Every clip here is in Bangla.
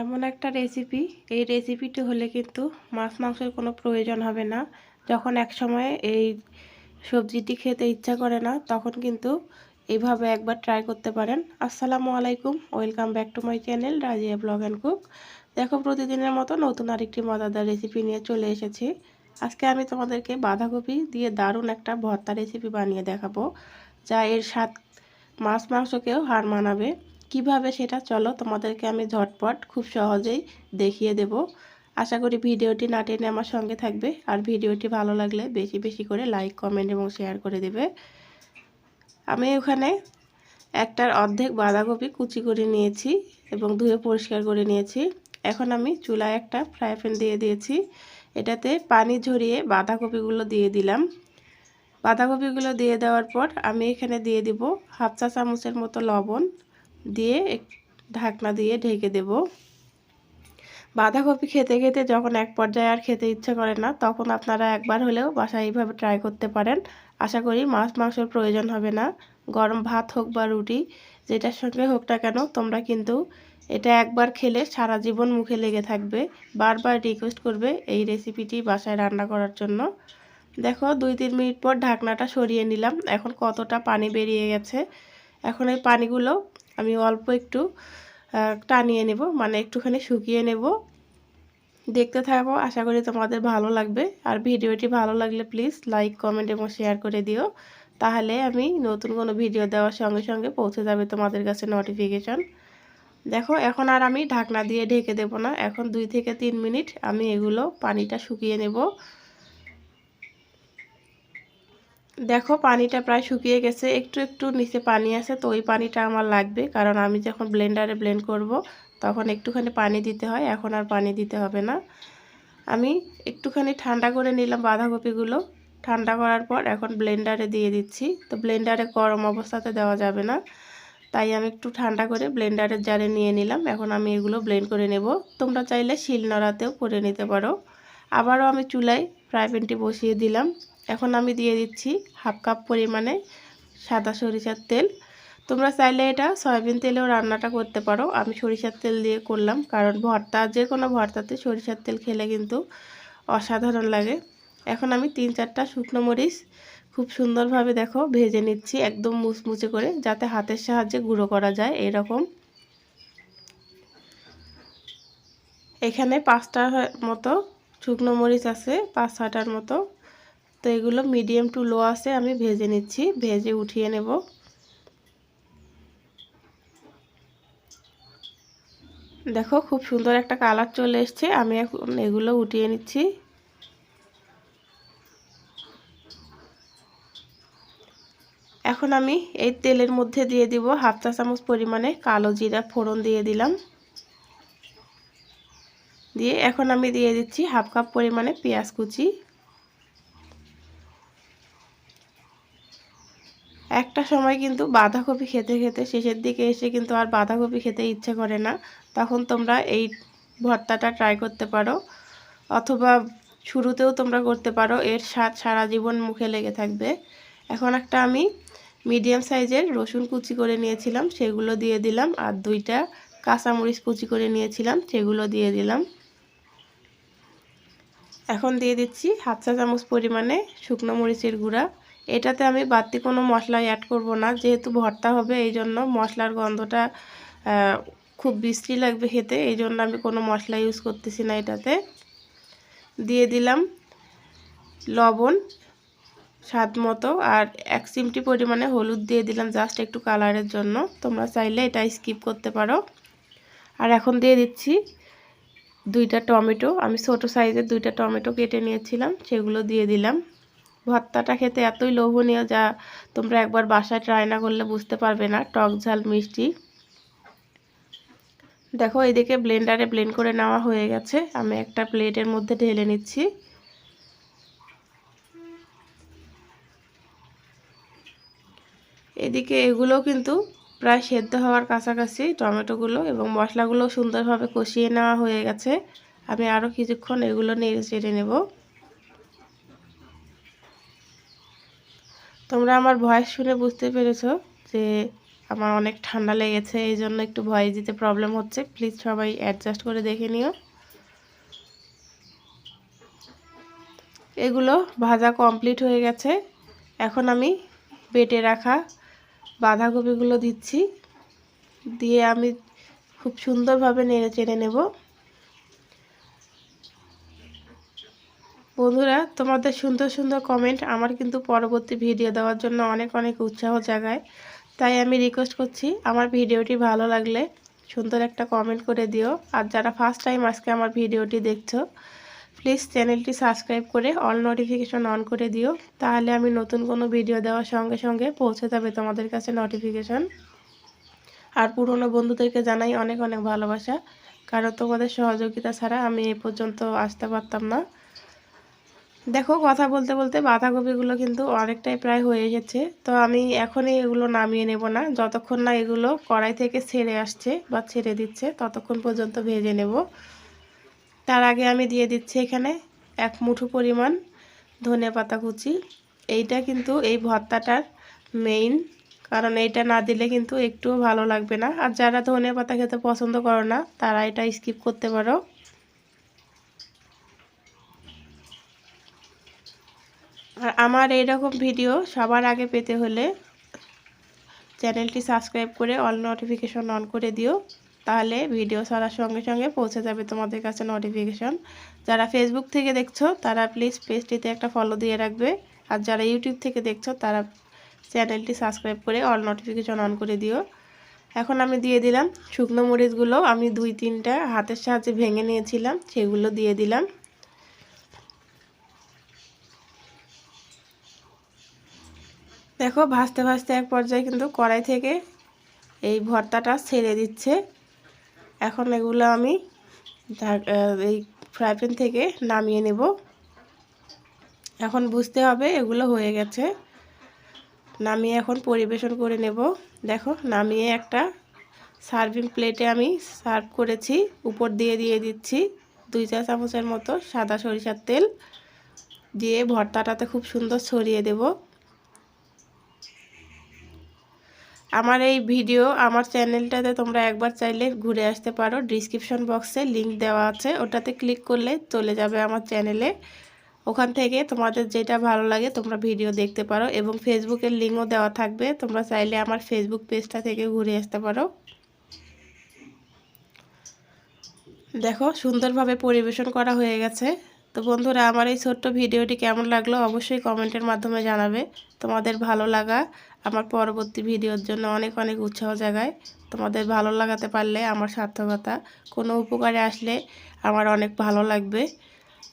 এমন একটা রেসিপি এই রেসিপিটি হলে কিন্তু মাছ মাংসের কোনো প্রয়োজন হবে না। যখন এক সময় এই সবজিটি খেতে ইচ্ছা করে না, তখন কিন্তু এইভাবে একবার ট্রাই করতে পারেন। আসসালামু আলাইকুম, welcome back to my channel Razia blog and cook. দেখো, প্রতিদিনের মতো নতুন আরেকটি মজাদার রেসিপি নিয়ে চলে এসেছি। আজকে আমি তোমাদেরকে বাঁধাকপি দিয়ে দারুণ একটা ভর্তা রেসিপি বানিয়ে দেখাবো, যা এর স্বাদ মাছ মাংসকেও হার মানাবে। কীভাবে সেটা চলো তোমাদেরকে আমি ঝটপট খুব সহজেই দেখিয়ে দেব। আশা করি ভিডিওটি না টেনে আমার সঙ্গে থাকবে। আর ভিডিওটি ভালো লাগলে বেশি বেশি করে লাইক, কমেন্ট এবং শেয়ার করে দেবে। আমি ওখানে একটার অর্ধেক বাঁধাকপি কুচি করে নিয়েছি এবং ধুয়ে পরিষ্কার করে নিয়েছি। এখন আমি চুলায় একটা ফ্রাই প্যান দিয়ে দিয়েছি। এটাতে পানি ঝরিয়ে বাঁধাকপিগুলো দিয়ে দিলাম। বাঁধাকপিগুলো দিয়ে দেওয়ার পর আমি এখানে দিয়ে দিব হাফ চা চামচের মতো লবণ দিয়ে ঢাকনা দিয়ে ঢেকে দেব। বাঁধাকপি খেতে খেতে যখন এক পর্যায়ে আর খেতে ইচ্ছে করে না, তখন আপনারা একবার হলেও বাসায় এইভাবে ট্রাই করতে পারেন। আশা করি মাছ মাংসের প্রয়োজন হবে না। গরম ভাত হোক বা রুটি, যেটার সঙ্গে হোক না কেন, তোমরা কিন্তু এটা একবার খেলে সারা জীবন মুখে লেগে থাকবে। বারবার রিকোয়েস্ট করবে এই রেসিপিটি বাসায় রান্না করার জন্য। দেখো, দুই তিন মিনিট পর ঢাকনাটা সরিয়ে নিলাম। এখন কতটা পানি বেরিয়ে গেছে। এখন এই পানিগুলো আমি অল্প একটু টানিয়ে নেব মানে একটুখানি শুকিয়ে নেব। দেখতে থাকো, আশা করি তোমাদের ভালো লাগবে। আর ভিডিওটি ভালো লাগলে প্লিজ লাইক কমেন্ট এবং শেয়ার করে দিও। তাহলে আমি নতুন কোনো ভিডিও দেওয়ার সঙ্গে সঙ্গে পৌঁছে যাবে তোমাদের কাছে নোটিফিকেশন দেখো, এখন আর আমি ঢাকনা দিয়ে ঢেকে দেব না। এখন দুই থেকে তিন মিনিট আমি এগুলো পানিটা শুকিয়ে নেব। দেখো, পানিটা প্রায় শুকিয়ে গেছে। একটু একটু নিচে পানি আছে, তো ওই পানিটা আমার লাগবে। কারণ আমি যখন ব্লেন্ডারে ব্লেন্ড করব, তখন একটুখানি পানি দিতে হয়। এখন আর পানি দিতে হবে না। আমি একটুখানি ঠান্ডা করে নিলাম বাঁধাকপিগুলো। ঠান্ডা করার পর এখন ব্লেন্ডারে দিয়ে দিচ্ছি। তো ব্লেন্ডারে গরম অবস্থাতে দেওয়া যাবে না। তাই আমি একটু ঠান্ডা করে ব্লেন্ডারের জারে নিয়ে নিলাম। এখন আমি এগুলো ব্লেন্ড করে নেব। তোমরা চাইলে শিল নড়াতেও করে নিতে পারো। আবারও আমি চুলায় ফ্রাই প্যানটি বসিয়ে দিলাম। এখন আমি দিয়ে দিচ্ছি হাফ কাপ পরিমাণে সাদা সরিষার তেল। তোমরা চাইলে এটা সয়াবিন তেলেও রান্নাটা করতে পারো। আমি সরিষার তেল দিয়ে করলাম, কারণ ভর্তা, যে কোনো ভর্তাতে সরিষার তেল খেলে কিন্তু অসাধারণ লাগে। এখন আমি তিন চারটা শুকনো মরিচ খুব সুন্দরভাবে দেখো ভেজে নিচ্ছি একদম মুচমুচে করে, যাতে হাতের সাহায্যে গুঁড়ো করা যায় এরকম। এখানে পাঁচটা মতো শুকনো মরিচ আছে, পাঁচ ছটার মতো তো এগুলো মিডিয়াম টু লো আছে, আমি ভেজে নিচ্ছি। ভেজে উঠিয়ে নেব। দেখো খুব সুন্দর একটা কালার চলে এসছে, আমি এখন এগুলো উঠিয়ে নিচ্ছি। এখন আমি এই তেলের মধ্যে দিয়ে দিব হাফ চা চামচ পরিমাণে কালো জিরা ফোড়ন দিয়ে দিলাম। দিয়ে এখন আমি দিয়ে দিচ্ছি হাফ কাপ পরিমাণে পেঁয়াজ কুচি। একটা সময় কিন্তু বাঁধাকপি খেতে খেতে শেষের দিকে এসে কিন্তু আর বাঁধাকপি খেতে ইচ্ছে করে না। তখন তোমরা এই ভর্তাটা ট্রাই করতে পারো। অথবা শুরুতেও তোমরা করতে পারো। এর স্বাদ সারা জীবন মুখে লেগে থাকবে। এখন একটা আমি মিডিয়াম সাইজের রসুন কুচি করে নিয়েছিলাম। সেগুলো দিয়ে দিলাম। আর দুইটা কাঁচামরিচ কুচি করে নিয়েছিলাম। সেগুলো দিয়ে দিলাম। এখন দিয়ে দিচ্ছি হাফ চা চামচ পরিমাণে শুকনো মরিচের গুঁড়া। এটাতে আমি বাড়তি কোনো মশলা অ্যাড করব না, যেহেতু ভর্তা হবে এই জন্য মশলার গন্ধটা খুব বিশ্রী লাগবে খেতে এই জন্য আমি কোনো মশলা ইউজ করতেছি না এটাতে। দিয়ে দিলাম লবণ স্বাদ মতো, আর এক চিমটি পরিমাণে হলুদ দিয়ে দিলাম জাস্ট একটু কালারের জন্য। তোমরা চাইলে এটা স্কিপ করতে পারো। আর এখন দিয়ে দিচ্ছি দুইটা টমেটো, আমি ছোট সাইজের দুইটা টমেটো কেটে নিয়েছিলাম, সেগুলো দিয়ে দিলাম। ভর্তাটা খেতে এতই লোভনীয় যা তোমরা একবার বাসায় ট্রাই না করলে বুঝতে পারবে না। টক ঝাল, মিষ্টি। দেখো, এদিকে ব্লেন্ডারে ব্লেন্ড করে নেওয়া হয়ে গেছে। আমি একটা প্লেটের মধ্যে ঢেলে নিচ্ছি। এদিকে এগুলো কিন্তু প্রায় সেদ্ধ হওয়ার কাছাকাছি টমেটোগুলো এবং মশলাগুলো সুন্দরভাবে কষিয়ে নেওয়া হয়ে গেছে। আমি আরও কিছুক্ষণ এগুলো নেড়ে চেড়ে নেব। তোমরা আমার ভয়েস শুনে বুঝতে পেরেছ যে আমার অনেক ঠান্ডা লেগেছে, এই জন্য একটু ভয়েস দিতে প্রবলেম হচ্ছে। প্লিজ সবাই অ্যাডজাস্ট করে দেখে নিও। এগুলো ভাজা কমপ্লিট হয়ে গেছে। এখন আমি বেটে রাখা বাঁধাকপিগুলো দিচ্ছি। দিয়ে আমি খুব সুন্দরভাবে নেড়ে চেড়ে নেব। বন্ধুরা, তোমাদের সুন্দর সুন্দর কমেন্ট আমার কিন্তু পরবর্তী ভিডিও দেওয়ার জন্য অনেক অনেক উৎসাহ জাগায়। তাই আমি রিকোয়েস্ট করছি, আমার ভিডিওটি ভালো লাগলে সুন্দর একটা কমেন্ট করে দিও। আর যারা ফার্স্ট টাইম আজকে আমার ভিডিওটি দেখছ প্লিজ চ্যানেলটি সাবস্ক্রাইব করে অল নোটিফিকেশন অন করে দিও। তাহলে আমি নতুন কোনো ভিডিও দেওয়ার সঙ্গে সঙ্গে পৌঁছে যাবে তোমাদের কাছে নোটিফিকেশন আর পুরনো বন্ধুদেরকে জানাই অনেক অনেক ভালোবাসা, কারণ তোমাদের সহযোগিতা ছাড়া আমি এ পর্যন্ত আসতে পারতাম না। দেখো, কথা বলতে বলতে বাঁধাকপিগুলো কিন্তু অনেকটাই প্রায় হয়ে এসেছে। তো আমি এখনই এগুলো নামিয়ে নেব না। যতক্ষণ না এগুলো কড়াই থেকে ছেড়ে আসছে বা ছেড়ে দিচ্ছে, ততক্ষণ পর্যন্ত ভেজে নেব। তার আগে আমি দিয়ে দিচ্ছি এখানে এক মুঠো পরিমাণ ধনে পাতা কুচি। এইটা কিন্তু এই ভর্তাটার মেইন কারণ এইটা না দিলে কিন্তু একটুও ভালো লাগবে না। আর যারা ধনে পাতা খেতে পছন্দ করো না, তারা এটা স্কিপ করতে পারো। আর আমার এইরকম ভিডিও সবার আগে পেতে হলে চ্যানেলটি সাবস্ক্রাইব করে অল নোটিফিকেশন অন করে দিও, তাহলে ভিডিও ছাড়ার সঙ্গে সঙ্গে পৌঁছে যাবে তোমাদের কাছে নোটিফিকেশন যারা ফেসবুক থেকে দেখছ, তারা প্লিজ পেজটিতে একটা ফলো দিয়ে রাখবে। আর যারা ইউটিউব থেকে দেখছ, তারা চ্যানেলটি সাবস্ক্রাইব করে অল নোটিফিকেশন অন করে দিও। এখন আমি দিয়ে দিলাম শুকনো মরিচগুলো। আমি দুই তিনটা হাতের সাহায্যে ভেঙে নিয়েছিলাম, সেগুলো দিয়ে দিলাম। দেখো, ভাজতে ভাজতে এক পর্যায়ে কিন্তু কড়াই থেকে এই ভর্তাটা ছেড়ে দিচ্ছে। এখন এগুলো আমি এই ফ্রাই প্যান থেকে নামিয়ে নেব। এখন বুঝতে হবে এগুলো হয়ে গেছে। নামিয়ে এখন পরিবেশন করে নেব। দেখো, নামিয়ে একটা সার্ভিং প্লেটে আমি সার্ভ করেছি। উপর দিয়ে দিয়ে দিচ্ছি দুই চা চামচের মতো সাদা সরিষার তেল। দিয়ে ভর্তাটাতে খুব সুন্দর ছড়িয়ে দেবো। আমার এই ভিডিও আমার চ্যানেলটাতে তোমরা একবার চাইলে ঘুরে আসতে পারো। ডিসক্রিপশন বক্সে লিংক দেওয়া আছে। ওটাতে ক্লিক করলে চলে যাবে আমার চ্যানেলে। ওখান থেকে তোমাদের যেটা ভালো লাগে তোমরা ভিডিও দেখতে পারো এবং ফেসবুকের লিঙ্কও দেওয়া থাকবে। তোমরা চাইলে আমার ফেসবুক পেজটা থেকে ঘুরে আসতে পারো। দেখো, সুন্দরভাবে পরিবেশন করা হয়ে গেছে। তো বন্ধুরা, আমার এই ছোট্ট ভিডিওটি কেমন লাগল অবশ্যই কমেন্টের মাধ্যমে জানাবে। তোমাদের ভালো লাগা আমার পরবর্তী ভিডিওর জন্য অনেক অনেক উৎসাহ জাগায়। তোমাদের ভালো লাগাতে পারলে আমার সার্থকতা, কোনো উপকারে আসলে আমার অনেক ভালো লাগবে।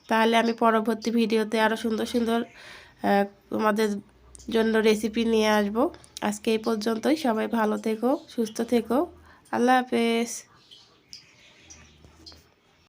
তাহলে আমি পরবর্তী ভিডিওতে আরও সুন্দর সুন্দর তোমাদের জন্য রেসিপি নিয়ে আসব। আজকে এই পর্যন্তই। সবাই ভালো থেকো, সুস্থ থেকো। আল্লাহ হাফেজ।